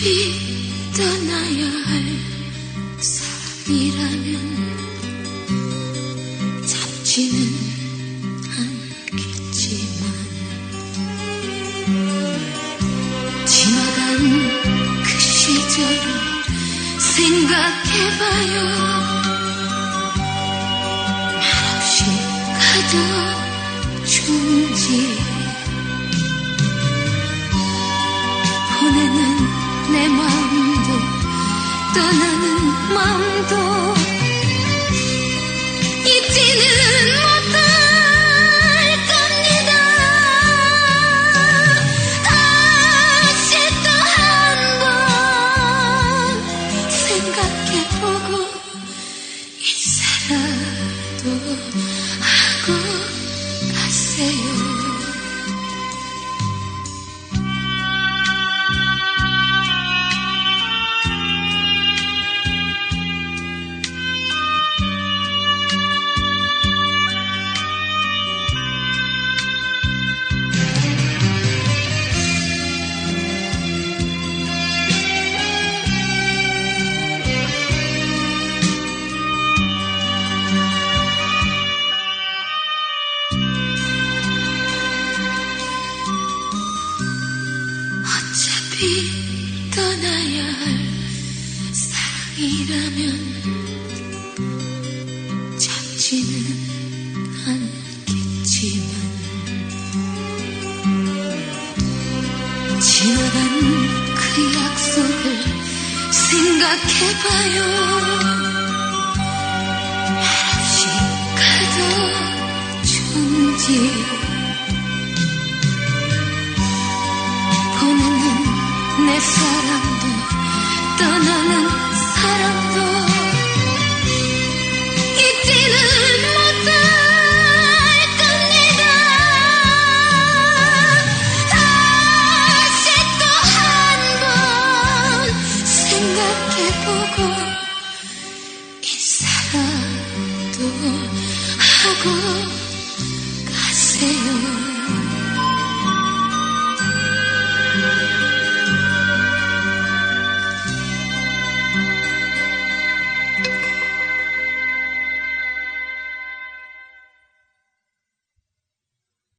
떠나야 할 사람이라면 잡지는 않겠지만 지나간 그 시절을 생각해봐요. 말없이 가도 떠나는 마음도 떠나야 할 사랑이라면 잡지는 않겠지만 지나간 그 약속을 생각해봐요. 말없이 가도 좋은지 사랑도 떠나는 사랑도 잊지 못할 겁니다. 다시 또 한 번 생각해보고 이 사랑도 하고 가세요.